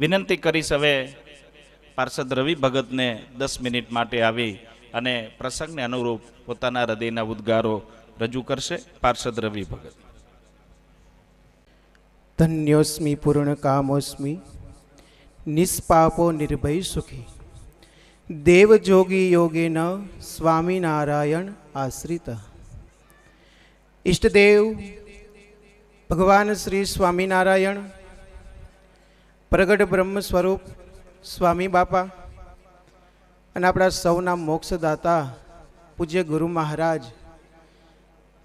વિનંતી કરીશ હવે પાર્ષદ રવિ ભગતને દસ મિનિટ માટે આવી અને પ્રસંગને અનુરૂપ પોતાના હૃદયના ઉદ્ગારો રજૂ કરશે પાર્ષદ રવિ ભગત. ધન્યોસ્મિ પૂર્ણ કામોસ્મિ, નિષ્પાપો નિર્ભય સુખી. દેવ જોગી યોગેન સ્વામિનારાયણ આશ્રિત. ઈષ્ટદેવ, ભગવાન શ્રી સ્વામિનારાયણ પ્રગટ બ્રહ્મ સ્વરૂપ સ્વામી બાપા અને આપણા સૌના મોક્ષદાતા પૂજ્ય ગુરુ મહારાજ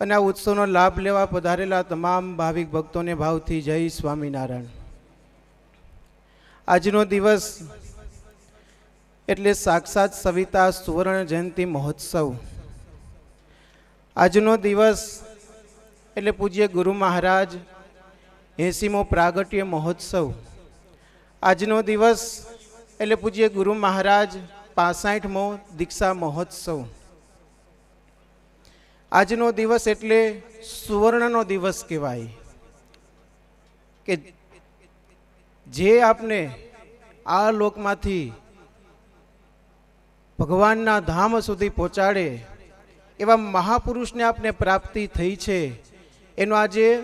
અને આ ઉત્સવનો લાભ લેવા પધારેલા તમામ ભાવિક ભક્તોને ભાવથી જય સ્વામિનારાયણ. આજનો દિવસ એટલે સાક્ષાત સવિતા સુવર્ણ જયંતિ મહોત્સવ. આજનો દિવસ એટલે પૂજ્ય ગુરુ મહારાજ એંસીમો પ્રાગટ્ય મહોત્સવ. આજનો દિવસ એટલે પૂજ્ય ગુરુ મહારાજ પાસાઠમો દીક્ષા મહોત્સવ. આજનો દિવસ એટલે સુવર્ણનો દિવસ કહેવાય. કે જે આપને આ લોકમાંથી ભગવાનના ધામ સુધી પહોંચાડે, એવા મહાપુરુષને આપને પ્રાપ્તિ થઈ છે. એનો આજે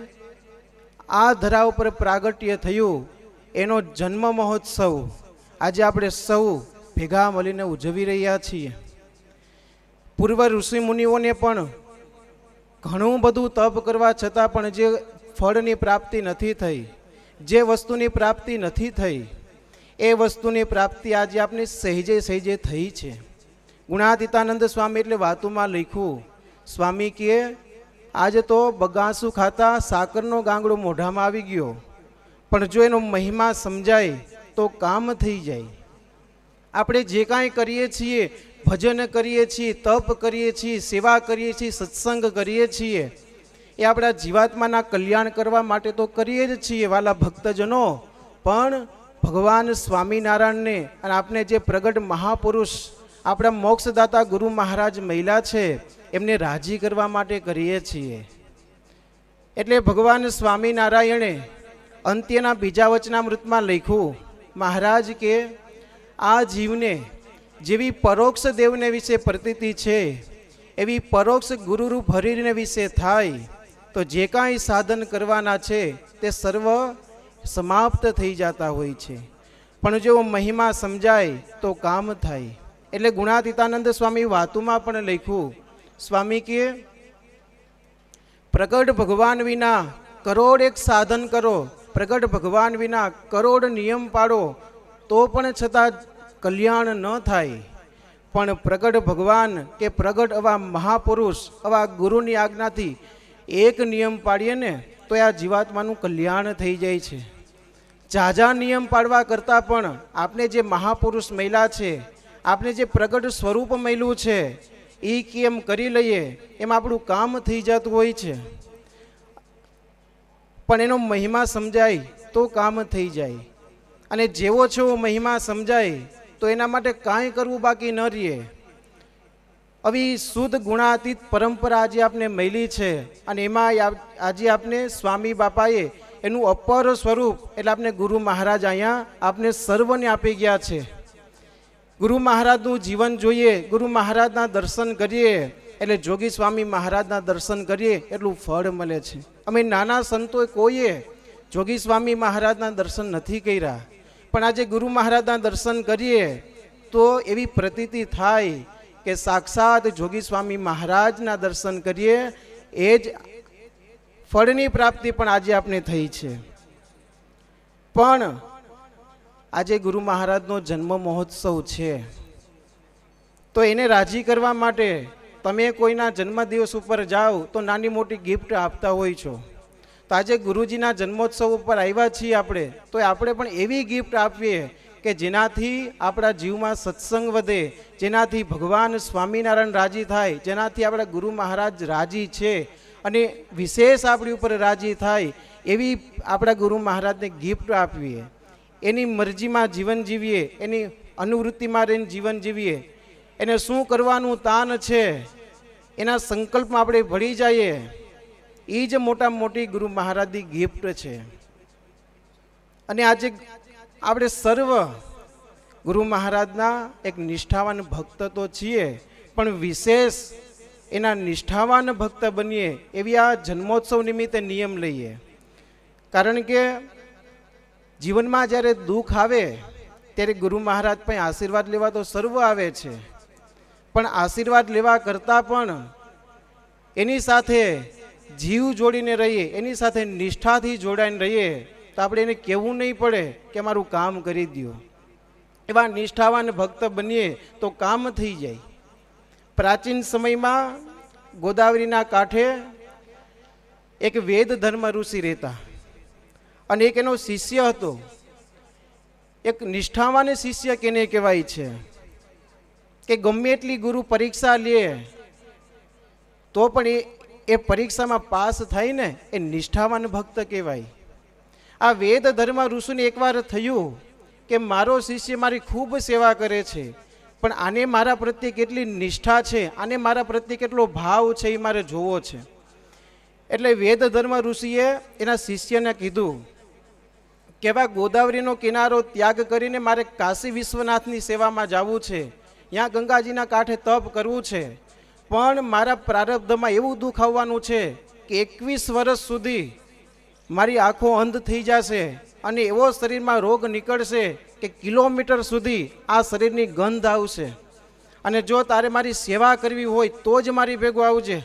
આ ધરા ઉપર પ્રાગટ્ય થયું. એનો જન્મ મહોત્સવ આજે આપણે સૌ ભેગા મળીને ઉજવી રહ્યા છીએ. પૂર્વ ઋષિ મુનિઓને પણ ઘણું બધું તપ કરવા છતાં પણ જે ફળની પ્રાપ્તિ નથી થઈ, જે વસ્તુની પ્રાપ્તિ નથી થઈ, એ વસ્તુની પ્રાપ્તિ આજે આપની સહેજે સહેજે થઈ છે. ગુણાતીતાનંદ સ્વામી એટલે વાતોમાં લખ્યું, સ્વામી કહે આજે તો બગાસું ખાતા સાકરનો ગાંગડો મોઢામાં આવી ગયો. પણ જો એનો મહિમા સમજાય તો કામ થઈ જાય. આપણે જે કાંઈ કરીએ છીએ, ભજન કરીએ છીએ, તપ કરીએ છીએ, સેવા કરીએ છીએ, સત્સંગ કરીએ છીએ, એ આપણા જીવાત્માના કલ્યાણ કરવા માટે તો કરીએ જ છીએ વાલા ભક્તજનો, પણ ભગવાન સ્વામિનારાયણને અને આપણે જે પ્રગટ મહાપુરુષ, આપણા મોક્ષદાતા ગુરુ મહારાજ મહિલા છે, એમને રાજી કરવા માટે કરીએ છીએ. એટલે ભગવાન સ્વામિનારાયણે અંત્યના બીજા વચનામૃતમાં લખ્યું, મહારાજ કે આ જીવને જેવી પરોક્ષ દેવને વિશે પ્રતીતિ છે, એવી પરોક્ષ ગુરુરૂપ હરિને વિશે થાય, તો જે કાંઈ સાધન કરવાના છે, તે સર્વ સમાપ્ત થઈ જતા હોય છે. પણ જો મહિમા સમજાય, તો કામ થાય. એટલે ગુણાતીતાનંદ સ્વામી વાતુમાં પણ લખ્યું, સ્વામી કે, પ્રગટ ભગવાન વિના કરોડ એક સાધન કરો પ્રગટ ભગવાન વિના કરોડ નિયમ પાડો, તો પણ છતાં કલ્યાણ ન થાય. પણ પ્રગટ ભગવાન કે પ્રગટ આવા મહાપુરુષ, આવા ગુરુની આજ્ઞાથી એક નિયમ પાડીએ ને, તો આ જીવાત્માનું કલ્યાણ થઈ જાય છે. ઝાઝા નિયમ પાડવા કરતાં પણ આપણે જે મહાપુરુષ મહિલા છે આપણે જે પ્રગટ સ્વરૂપ મળ્યું છે એ કેમ કરી લઈએ, એમ આપણું કામ થઈ જતું હોય છે. પણ એનો મહિમા સમજાય તો કામ થઈ જાય. અને જેવો છે એવો મહિમા સમજાય, તો એના માટે કાંઈ કરવું બાકી ન રહીએ. આવી શુદ્ધ ગુણાતીત પરંપરા આજે આપણે મળી છે અને એમાં આજે આપને સ્વામી બાપાએ એનું અપર સ્વરૂપ, એટલે આપણે ગુરુ મહારાજ અહીંયા આપને સર્વને આપી ગયા છે. ગુરુ મહારાજનું જીવન જોઈએ, ગુરુ મહારાજના દર્શન કરીએ એટલે જોગી સ્વામી મહારાજના દર્શન કરીએ, એટલું ફળ મળે છે. અમે નાના સંતોએ કોઈએ જોગી સ્વામી મહારાજના દર્શન નથી કર્યા. પણ આજે ગુરુ મહારાજના દર્શન કરીએ, તો એવી પ્રતીતિ થાય કે સાક્ષાત જોગી સ્વામી મહારાજના દર્શન કરીએ, એ જ ફળની પ્રાપ્તિ પણ આજે આપણે થઈ છે. પણ આજે ગુરુ મહારાજનો જન્મ મહોત્સવ છે. તો એને રાજી કરવા માટે તમે કોઈના જન્મદિવસ ઉપર જાઓ તો નાની મોટી ગિફ્ટ આપતા હોય છો. તો આજે ગુરુજીના જન્મોત્સવ ઉપર આવ્યા છીએ આપણે, તો આપણે પણ એવી ગિફ્ટ આપીએ કે જેનાથી આપણા જીવમાં સત્સંગ વધે, જેનાથી ભગવાન સ્વામિનારાયણ રાજી થાય, જેનાથી આપણા ગુરુ મહારાજ રાજી છે અને વિશેષ આપણી ઉપર રાજી થાય એવી આપણા ગુરુ મહારાજને ગિફ્ટ આપીએ. એની મરજીમાં જીવન જીવીએ, એની અનુવૃત્તિમાં રહીને જીવન જીવીએ. એને શું કરવાનું તાન છે? એના સંકલ્પમાં આપણે ભળી જઈએ. એ જ મોટા મોટી ગુરુ મહારાજની ગિફ્ટ છે. અને આજે આપણે સર્વ ગુરુ મહારાજના એક નિષ્ઠાવાન ભક્ત તો છીએ, પણ વિશેષ એના નિષ્ઠાવાન ભક્ત બનીએ એવી આ જન્મોત્સવ નિમિત્તે નિયમ લઈએ. કારણ કે જીવનમાં જ્યારે દુઃખ આવે, ત્યારે ગુરુ મહારાજ પણ આશીર્વાદ લેવા તો સર્વ આવે છે. પણ આશીર્વાદ લેવા કરતાં પણ એની સાથે જીવ જોડીને રહીએ, એની સાથે નિષ્ઠાથી જોડાઈને રહીએ, તો આપણે એને કહેવું નહીં પડે કે મારું કામ કરી દો એવા નિષ્ઠાવાન ભક્ત બનીએ તો કામ થઈ જાય. પ્રાચીન સમયમાં ગોદાવરીના કાંઠે એક વેદ ધર્મ ઋષિ રહેતા અને એક એનો શિષ્ય હતો. એક નિષ્ઠાવાન શિષ્ય કેને કહેવાય છે? કે ગમે એટલી ગુરુ પરીક્ષા લે, તો પણ એ એ પરીક્ષામાં પાસ થાય ને, એ નિષ્ઠાવાન ભક્ત કહેવાય. આ વેદ ધર્મ ઋષિને એકવાર થયું કે મારો શિષ્ય મારી ખૂબ સેવા કરે છે, પણ આને મારા પ્રત્યે કેટલી નિષ્ઠા છે, આને મારા પ્રત્યે કેટલો ભાવ છે એ મારે જોવો છે. એટલે વેદ ધર્મ ઋષિએ એના શિષ્યને કીધું કે ભાઈ ગોદાવરીનો કિનારો ત્યાગ કરીને મારે કાશી વિશ્વનાથની સેવામાં જવું છે ત્યાં ગંગાજીના કાંઠે તપ કરવું છે. પણ મારા પ્રારબ્ધમાં એવું દુઃખ આવવાનું છે કે એકવીસ વર્ષ સુધી મારી આંખો અંધ થઈ જશે અને એવો શરીરમાં રોગ નીકળશે કે કિલોમીટર સુધી આ શરીરની ગંધ આવશે. અને જો તારે મારી સેવા કરવી હોય તો જ મારી ભેગો આવજે.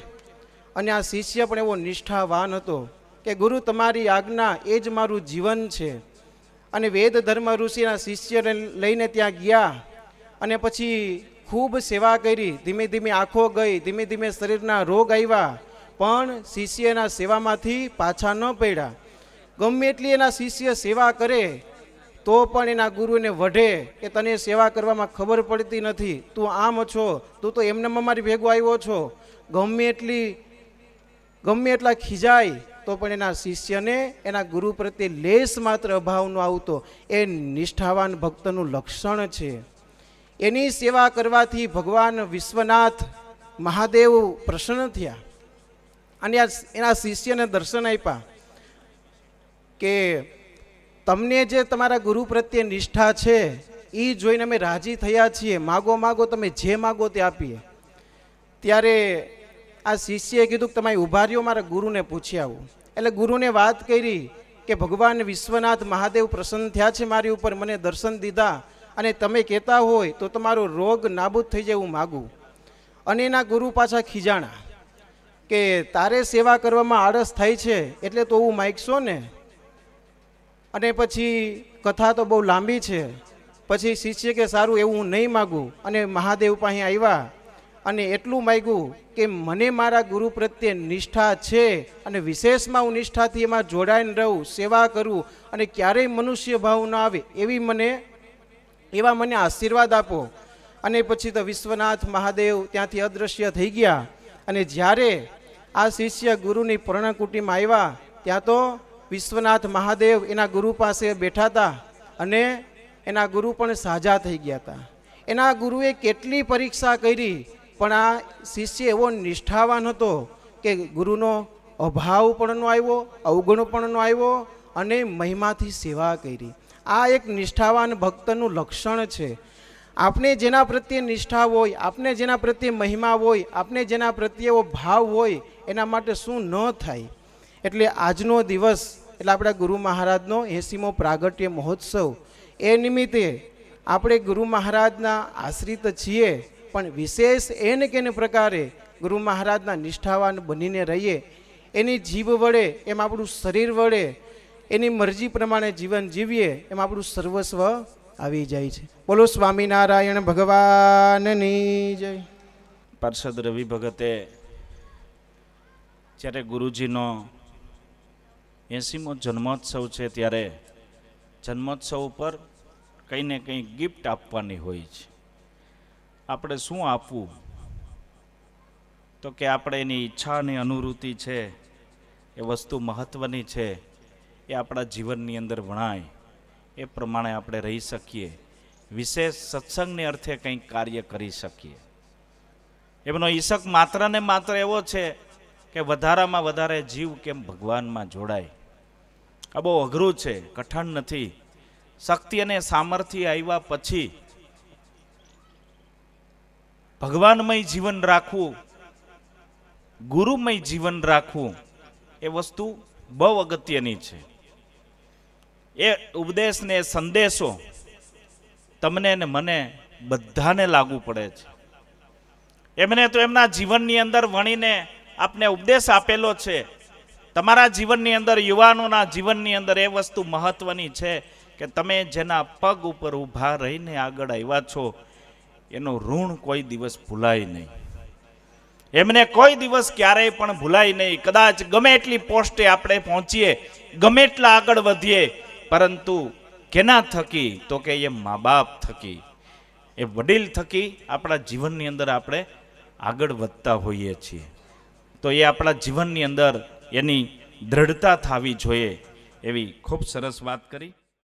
અને આ શિષ્ય પણ એવો નિષ્ઠાવાન હતો કે ગુરુ તમારી આજ્ઞા એ જ મારું જીવન છે. અને વેદ ધર્મ ઋષિના શિષ્યને લઈને ત્યાં ગયા અને પછી ખૂબ સેવા કરી, ધીમે ધીમે આંખો ગઈ, ધીમે ધીમે શરીરના રોગ આવ્યા. પણ શિષ્યના સેવામાંથી પાછા ન પડ્યા. ગમે એટલી એના શિષ્ય સેવા કરે, તો પણ એના ગુરુને વઢે કે તને સેવા કરવામાં ખબર પડતી નથી. તું આમ છો, તું તો એમને મારી ભેગો આવ્યો છો. ગમે એટલી, ગમે એટલા ખીજાય, તો પણ એના શિષ્યને એના ગુરુ પ્રત્યે લેશ માત્ર અભાવ ન આવતો. એ નિષ્ઠાવાન ભક્તનું લક્ષણ છે. એની સેવા કરવાથી ભગવાન વિશ્વનાથ મહાદેવ પ્રસન્ન થયા. અને એના શિષ્યને દર્શન આપ્યા કે તમને જે તમારા ગુરુ પ્રત્યે નિષ્ઠા છે એ જોઈને અમે રાજી થયા છીએ. માગો માગો તમે જે માગો તે આપીએ. ત્યારે આ શિષ્યએ કીધું કે તમે ઊભા રહ્યો મારા ગુરુને પૂછી આવું. એટલે ગુરુને વાત કરી કે ભગવાન વિશ્વનાથ મહાદેવ પ્રસન્ન થયા છે મારી ઉપર. મને દર્શન દીધા. અને તમે કહેતા હોય તો તમારો રોગ નાબૂદ થઈ જાય હું માગું. અને એના ગુરુ પાછા ખીજાણા કે, તારે સેવા કરવામાં આળસ થાય છે એટલે તો હું માગશો ને. અને પછી કથા તો બહુ લાંબી છે. પછી શિષ્ય કે, સારું, એવું હું નહીં માગું. અને મહાદેવ પાસે આવ્યા અને એટલું માગ્યું કે, મને મારા ગુરુ પ્રત્યે નિષ્ઠા છે અને વિશેષમાં હું નિષ્ઠાથી એમાં જોડાઈને રહું, સેવા કરું અને ક્યારેય મનુષ્ય ભાવ ન આવે એવી મને એવા મને આશીર્વાદ આપો. અને પછી તો વિશ્વનાથ મહાદેવ ત્યાંથી અદૃશ્ય થઈ ગયા. અને જ્યારે આ શિષ્ય ગુરુની પર્ણકુટીમાં આવ્યા, ત્યાં તો વિશ્વનાથ મહાદેવ એના ગુરુ પાસે બેઠા હતા અને એના ગુરુ પણ સાજા થઈ ગયા હતા. એના ગુરુએ કેટલી પરીક્ષા કરી, પણ આ શિષ્ય એવો નિષ્ઠાવાન હતો કે ગુરુનો અભાવ પણ આવ્યો, અવગુણ પણ આવ્યો અને મહિમાથી સેવા કરી. આ એક નિષ્ઠાવાન ભક્તનું લક્ષણ છે. આપણે જેના પ્રત્યે નિષ્ઠા હોય આપણે જેના પ્રત્યે મહિમા હોય આપણે જેના પ્રત્યે ભાવ હોય, એના માટે શું ન થાય? એટલે આજનો દિવસ, એટલે આપણા ગુરુ મહારાજનો એસીમો પ્રાગટ્ય મહોત્સવ, એ નિમિત્તે આપણે ગુરુ મહારાજના આશ્રિત છીએ, પણ વિશેષ એને કેને પ્રકારે ગુરુ મહારાજના નિષ્ઠાવાન બનીને રહીએ. એની જીભ વડે, એમ આપણું શરીર વડે એની મરજી પ્રમાણે જીવન જીવીએ એમ આપણું સર્વસ્વ આવી જાય છે. બોલો સ્વામિનારાયણ ભગવાનની જય. પાર્ષદ રવિ ભગતે જ્યારે ગુરુજીનો એંસીમો જન્મોત્સવ છે ત્યારે જન્મોત્સવ ઉપર કંઈ ને કંઈ ગિફ્ટ આપવાની હોય છે. આપણે શું આપવું? તો કે આપણે એની ઈચ્છા અને અનુવૃત્તિ છે, એ વસ્તુ મહત્ત્વની છે. એ આપણા જીવનની અંદર વણાય, એ પ્રમાણે આપણે રહી શકીએ. વિશેષ સત્સંગને અર્થે કંઈક કાર્ય કરી શકીએ. એમનો ઈશક માત્ર ને માત્ર એવો છે કે વધારામાં વધારે જીવ કેમ ભગવાનમાં જોડાય. આ બહુ અઘરું છે, કઠણ નથી. શક્તિ અને સામર્થ્ય આવ્યા પછી ભગવાનમય જીવન રાખવું, ગુરુમય જીવન રાખવું એ વસ્તુ બહુ અગત્યની છે. એ ઉપદેશને સંદેશો તમને ને મને બધાને લાગુ પડે છે. એમને તો એમના જીવનની અંદર વણીને આપને ઉપદેશ આપેલો છે. તમારા જીવનની અંદર, યુવાનોના જીવનની અંદર એ વસ્તુ મહત્વની છે કે તમે જેના પગ ઉપર ઊભા રહીને આગળ આવ્યા છો, એનું ઋણ કોઈ દિવસ ભૂલાય નહીં. એમને કોઈ દિવસ ક્યારેય પણ ભૂલાય નહીં. કદાચ ગમે એટલી પોસ્ટે આપણે પહોંચીએ, ગમે એટલા આગળ વધીએ પરંતુ કેના થકી? તો કે એ મા બાપ થકી. એ વડીલ થકી આપણા જીવનની અંદર આપણે આગળ વધતા હોઈએ છીએ. તો એ આપણા જીવનની અંદર એની દ્રઢતા થવી જોઈએ એવી ખૂબ સરસ વાત કરી.